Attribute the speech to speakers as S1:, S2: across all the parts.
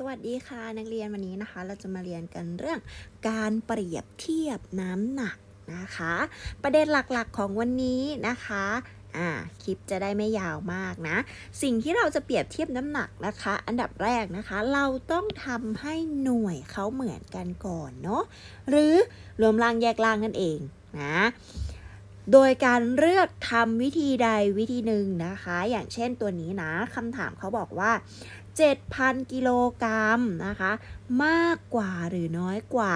S1: สวัสดีค่ะนักเรียนวันนี้นะคะ เราจะมาเรียนกันเรื่องการเปรียบเทียบน้ำหนักนะคะ ประเด็นหลักๆของวันนี้นะคะอ่าคลิปจะได้ไม่ยาวมากนะ สิ่งที่เราจะเปรียบเทียบน้ำหนักนะคะ อันดับแรกนะคะ เราต้องทำให้หน่วยเขาเหมือนกันก่อนเนาะหรือรวมล่างแยกล่างนั่นเองนะโดยการเลือกทำวิธีใดวิธีหนึ่งนะคะ อย่างเช่นตัวนี้นะคำถามเขาบอกว่า 7,000 กิโลกรัมนะคะ มากกว่าหรือน้อยกว่า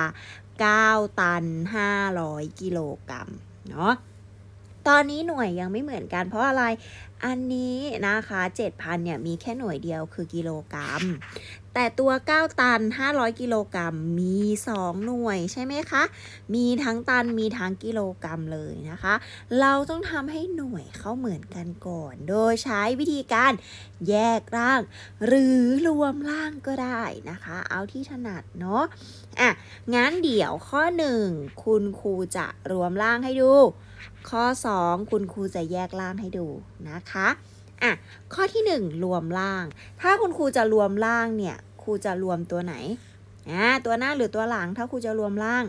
S1: 9 ตัน 500 กิโลกรัมเนาะตอนนี้หน่วยยังไม่เหมือนกันเพราะอะไร อันนี้นะคะ 7,000เนี่ยมีแค่หน่วยเดียวคือกิโลกรัม แต่ตัว 9 ตัน 500 กิโลกรัมมี 2 หน่วยใช่ไหมคะ มีทั้งตันมีทั้งกิโลกรัมเลยนะคะ เราต้องทำให้หน่วยเขาเหมือนกันก่อน โดยใช้วิธีการแยกร่าง หรือรวมร่างก็ได้นะคะ เอาที่ถนัดเนาะอะงั้นเดี๋ยวข้อ 1 คุณครูจะรวมร่างให้ดู ข้อ 2 คุณครูจะแยกร่างให้ดูนะคะ อะข้อที่ 1 รวมร่าง ถ้าคุณครูจะรวมร่างเนี่ยครูจะรวมตัวไหนอ่าตัวหน้าหรือตัวหลัง ถ้าครูจะรวมร่าง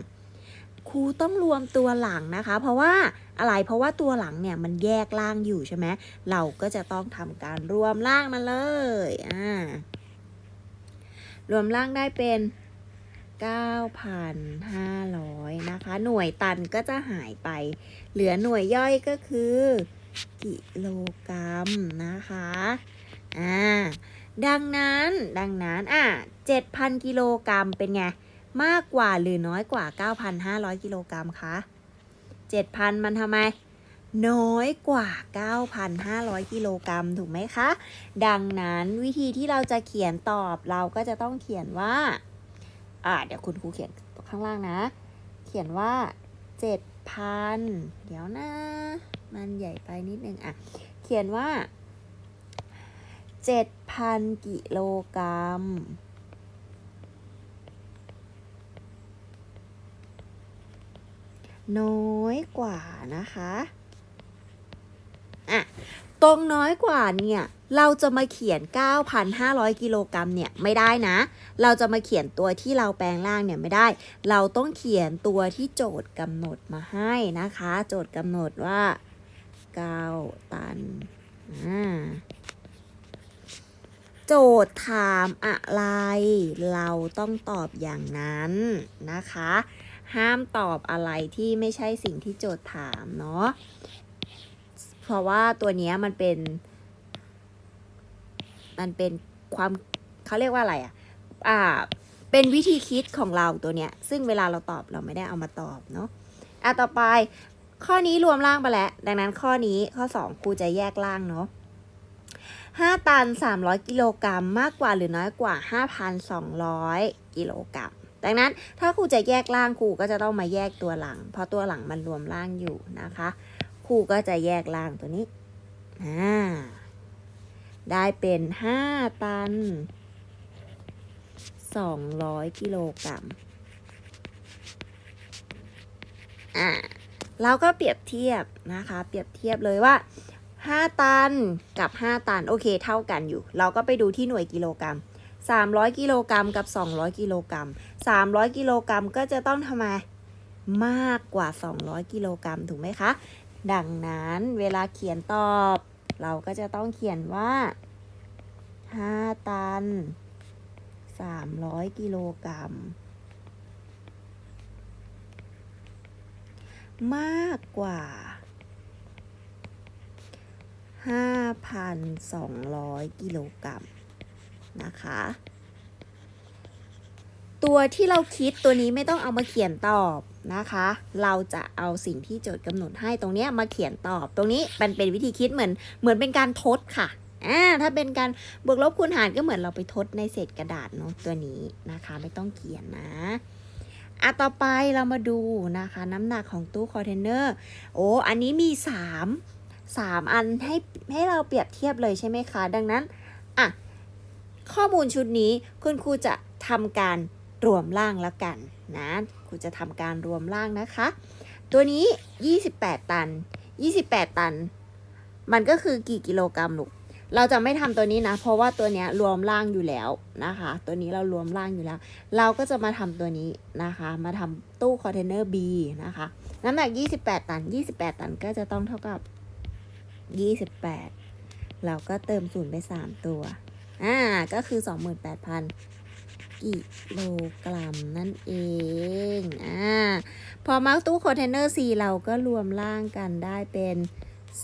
S1: ครูต้องรวมตัวหลังนะคะ เพราะว่าอะไรเพราะว่าตัวหลังเนี่ยมันแยกร่างอยู่ใช่ไหมเราก็จะต้องทำการรวมร่างมาเลยอ่ารวมร่างได้เป็น9,500นะคะ หน่วยตันก็จะหายไป เหลือหน่วยย่อยก็คือ กิโลกรัมนะคะอ่าดังนั้นดังนั้นอะ7,000 กิโลกรัมเป็นไง มากกว่าหรือน้อยกว่า 9,500 กิโลกรัมคะ7,000 มันทำไม น้อยกว่า 9,500 กิโลกรัมถูกไหมคะ ดังนั้นวิธีที่เราจะเขียนตอบเราก็จะต้องเขียนว่าอ่าเดี๋ยวคุณครูเขียนข้างล่างนะ เขียนว่า 7,000 เดี๋ยวนะ มันใหญ่ไปนิดนึงอะ เขียนว่า7,000กิโลกรัมน้อยกว่านะคะอะตรงน้อยกว่าเนี่ย เราจะมาเขียน 9,500 กิโลกรัมเนี่ย ไม่ได้นะ เราจะมาเขียนตัวที่เราแปลงร่างเนี่ยไม่ได้ เราต้องเขียนตัวที่โจทย์กำหนดมาให้นะคะ โจทย์กำหนดว่า 9ตันอ่าโจทย์ถามอะไร เราต้องตอบอย่างนั้นนะคะ ห้ามตอบอะไรที่ไม่ใช่สิ่งที่โจทย์ถามเนาะเพราะว่าตัวนี้มันเป็น มันเป็นความเขาเรียกว่าอะไรอะอ่า เป็นวิธีคิดของเราตัวเนี้ย ซึ่งเวลาเราตอบเราไม่ได้เอามาตอบเนาะอะต่อไป ข้อนี้รวมร่างไปแล้ว ดังนั้นข้อนี้ข้อ 2 ครูจะแยกร่างเนาะ5 ตัน 300 กิโลกรัมมากกว่าหรือน้อยกว่า 5,200 กิโลกรัม ดังนั้นถ้าครูจะแยกร่างครูก็จะต้องมาแยกตัวหลัง เพราะตัวหลังมันรวมร่างอยู่นะคะ ครูก็จะแยกร่างตัวนี้ ได้เป็น 5 ตัน 200 กิโลกรัม อ่า เราก็เปรียบเทียบนะคะ เปรียบเทียบเลยว่า 5 ตันกับ 5 ตัน โอเคเท่ากันอยู่ เราก็ไปดูที่หน่วยกิโลกรัม 300 กิโลกรัมกับ 200 กิโลกรัม 300 กิโลกรัมก็จะต้องทำไมมากกว่า 200 กิโลกรัมถูกไหมคะ ดังนั้นเวลาเขียนตอบ เราก็จะต้องเขียนว่า 5 ตัน 300 กิโลกรัม มากกว่า 5,200 กิโลกรัมนะคะ ตัวที่เราคิดตัวนี้ไม่ต้องเอามาเขียนตอบนะคะ เราจะเอาสิ่งที่โจทย์กำหนดให้ตรงนี้มาเขียนตอบ ตรงนี้มันเป็นวิธีคิดเหมือนเหมือนเป็นการทดค่ะอ่าถ้าเป็นการบวกลบคูณหารก็เหมือนเราไปทดในเศษกระดาษเนาะตัวนี้นะคะ ไม่ต้องเขียนนะ อะต่อไปเรามาดูนะคะ น้ำหนักของตู้คอนเทนเนอร์โอ้อันนี้มี 3 3 อันให้ให้เราเปรียบเทียบเลยใช่ไหมคะ ดังนั้นอะข้อมูลชุดนี้คุณครูจะทำการรวมร่างแล้วกันนะครูจะทำการรวมร่างนะคะ ตัวนี้ 28 ตัน 28 ตัน มันก็คือกี่กิโลกรัมลูก เราจะไม่ทำตัวนี้นะ เพราะว่าตัวเนี้ยรวมล่างอยู่แล้วนะคะ ตัวนี้เรารวมล่างอยู่แล้ว เราก็จะมาทำตัวนี้นะคะ มาทำตู้คอนเทนเนอร์ B นะคะ น้ำหนัก 28 ตัน 28 ตันก็จะต้องเท่ากับ 28 เราก็เติมศูนย์ไป 3 ตัว อ่า ก็คือ 28,000 กิโลกรัมนั่นเอง อ่า พอมาตู้คอนเทนเนอร์ C เราก็รวมล่างกันได้เป็น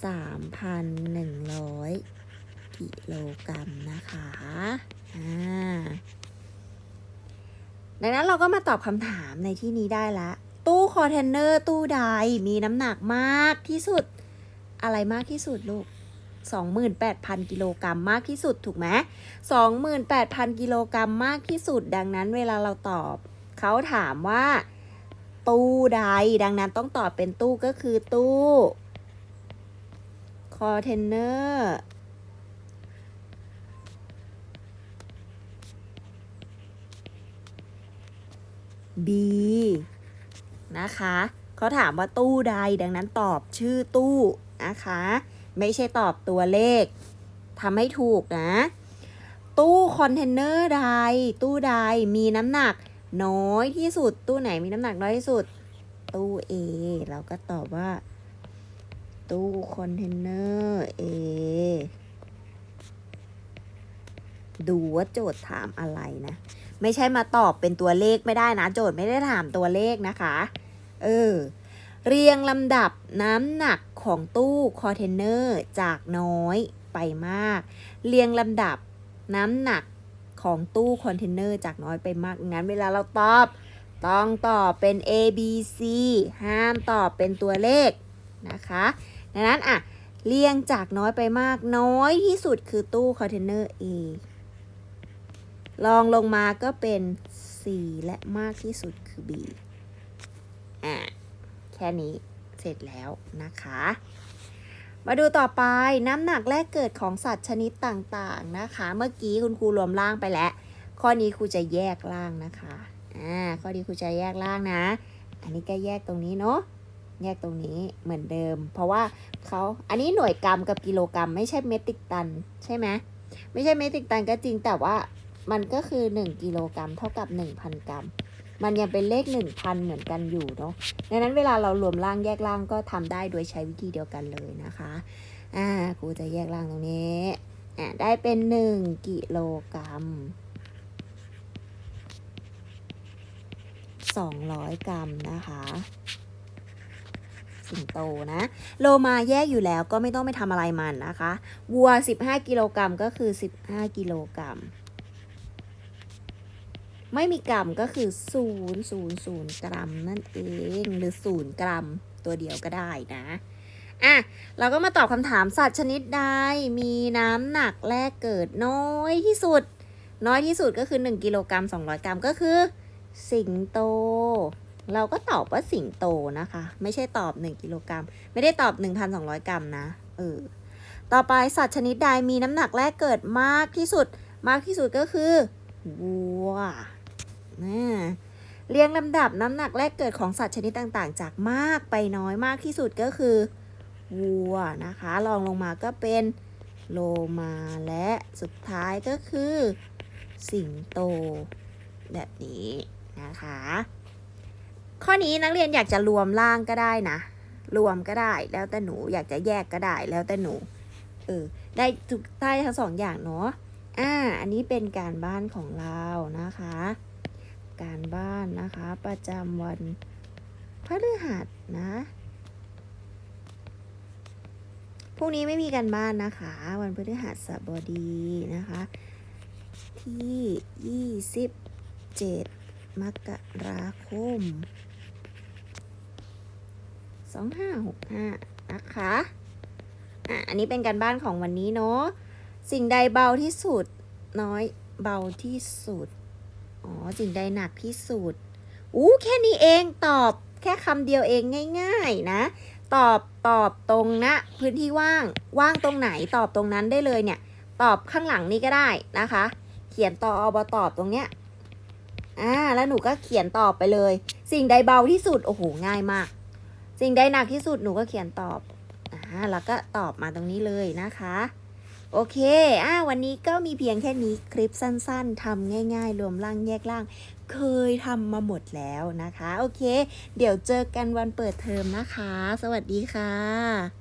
S1: 3,100 กิโลกรัมนะคะอ่าดังนั้นเราก็มาตอบคำถามในที่นี้ได้ละ ตู้คอนเทนเนอร์ตู้ใดมีน้ำหนักมากที่สุด อะไรมากที่สุดลูก 28,000 กิโลกรัมมากที่สุดถูกไหม28,000 กิโลกรัมมากที่สุด ดังนั้นเวลาเราตอบ เขาถามว่า ตู้ใด ดังนั้นต้องตอบเป็นตู้ก็คือตู้คอนเทนเนอร์ B นะคะเขาถามว่าตู้ใดดังนั้นตอบชื่อตู้นะคะ ไม่ใช่ตอบตัวเลขทำให้ถูกนะ ตู้คอนเทนเนอร์ใด ตู้ใดมีน้ำหนักน้อยที่สุด ตู้ไหนมีน้ำหนักน้อยที่สุด ตู้ A เราก็ตอบว่า ตู้คอนเทนเนอร์ A ดูว่าโจทย์ถามอะไรนะ ไม่ใช่มาตอบเป็นตัวเลขไม่ได้นะ โจทย์ไม่ได้ถามตัวเลขนะคะ เออ เรียงลำดับน้ำหนักของตู้คอนเทนเนอร์จากน้อยไปมาก เรียงลำดับน้ำหนักของตู้คอนเทนเนอร์จากน้อยไปมากงั้นเวลาเราตอบ ต้องตอบเป็น A B C ห้ามตอบเป็นตัวเลขนะคะดังนั้นอะเรียงจากน้อยไปมากน้อยที่สุดคือตู้คอนเทนเนอร์ A ลองลงมาก็เป็น C และมากที่สุดคือ B อะแค่นี้เสร็จแล้วนะคะ มาดูต่อไปน้ำหนักแรกเกิดของสัตว์ชนิดต่างๆนะคะ เมื่อกี้คุณครูรวมล่างไปแล้ว ข้อนี้ครูจะแยกล่างนะคะ อ่า ข้อนี้ครูจะแยกล่างนะ อันนี้ก็แยกตรงนี้เนาะ แยกตรงนี้เหมือนเดิม เพราะว่าเขาอันนี้หน่วยกรัมกับกิโลกรัม ไม่ใช่เมตริกตัน ใช่ไหมไม่ใช่เมตริกตันก็จริงแต่ว่า มันก็คือ 1กิโลกรัมเท่ากับ 1,000 กรัม มันยังเป็นเลข 1,000 เหมือนกันอยู่เนาะดังนั้นเวลาเรารวมล่างแยกล่างก็ทำได้โดยใช้วิธีเดียวกันเลยนะคะ อ่าครูจะแยกล่างตรงนี้อ่าได้เป็น 1กิโลกรัม200 กรัมนะคะสิงโตนะโลมาแยกอยู่แล้วก็ไม่ต้องไปทำอะไรมันนะคะ วัว 15 กิโลกรัมก็คือ 15 กิโลกรัม ไม่มีกรัมก็คือ0 0 0กรัมนั่นเองหรือ0กรัมตัวเดียวก็ได้นะอะเราก็มาตอบคำถามสัตว์ชนิดใดมีน้ำหนักแรกเกิดน้อยที่สุด น้อยที่สุดก็คือ 1กิโลกรัม200 กรัมก็คือ สิงโต เราก็ตอบว่าสิงโตนะคะ ไม่ใช่ตอบ 1กิโลกรัมไม่ได้ตอบ 1,200 กรัมนะเออต่อไปสัตว์ชนิดใดมีน้ำหนักแรกเกิดมากที่สุด มากที่สุดก็คือวัว นะเรียงลำดับน้ำหนักแรกเกิดของสัตว์ชนิดต่างๆ จากมากไปน้อยมากที่สุดก็คือวัวนะคะรองลงมาก็เป็นโลมาและสุดท้ายก็คือ สิงโต แบบนี้นะคะ ข้อนี้นักเรียนอยากจะรวมล่างก็ได้นะ รวมก็ได้แล้วแต่หนูอยากจะแยกก็ได้แล้วแต่หนูเออได้ทุกได้ทั้งสองอย่างเนาะอ่าอันนี้เป็นการบ้านของเรานะคะ การบ้านนะคะ ประจำวันพฤหัสนะพรุ่งนี้ไม่มีการบ้านนะคะ วันพฤหัสบดีนะคะ ที่ 27 มกราคม 2565 นะคะอะอันนี้เป็นการบ้านของวันนี้เนาะสิ่งใดเบาที่สุดน้อยเบาที่สุด อ๋อสิ่งใดหนักที่สุดอู้แค่นี้เองตอบแค่คำเดียวเองง่าย ๆ นะ ตอบตอบตรงนะ พื้นที่ว่างว่างตรงไหนตอบตรงนั้นได้เลยเนี่ย ตอบข้างหลังนี้ก็ได้นะคะ เขียนต่ออบตอบตรงเนี้ยอ่าแล้วหนูก็เขียนตอบไปเลย สิ่งใดเบาที่สุดโอ้โหง่ายมาก สิ่งใดหนักที่สุดหนูก็เขียนตอบอ่าแล้วก็ตอบมาตรงนี้เลยนะคะ โอเค อ่า วันนี้ก็มีเพียงแค่นี้คลิปสั้นๆทำง่ายๆ รวมร่างแยกร่าง เคยทำมาหมดแล้วนะคะ โอเค เดี๋ยวเจอกันวันเปิดเทอมนะคะ สวัสดีค่ะ